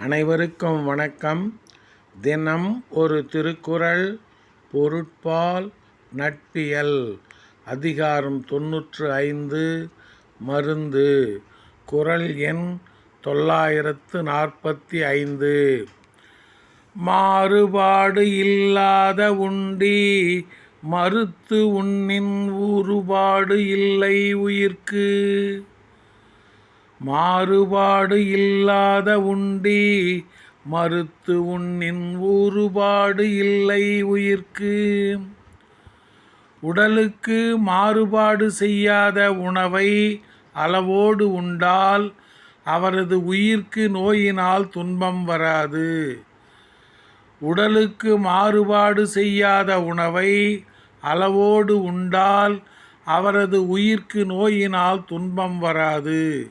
அனைவருக்கும் வணக்கம். தினம் ஒரு திருக்குறள் பொருட்பால் நட்பியல் அதிகாரம் தொன்னூற்று ஐந்து மருந்து குறள் எண் தொள்ளாயிரத்து நாற்பத்தி ஐந்து. மாறுபாடு இல்லாத உண்டி மறுத்து உண்ணின் ஊறுபாடு இல்லை உயிர்க்கு. மாறுபாடு இல்லாத உண்டி மறுத்து உண்ணின் ஊறுபாடு இல்லை உயிர்க்கு. உடலுக்கு மாறுபாடு செய்யாத உணவை அளவோடு உண்டால் அவரது உயிர்க்கு நோயினால் துன்பம் வராது. உடலுக்கு மாறுபாடு செய்யாத உணவை அளவோடு உண்டால் அவரது உயிர்க்கு நோயினால் துன்பம் வராது.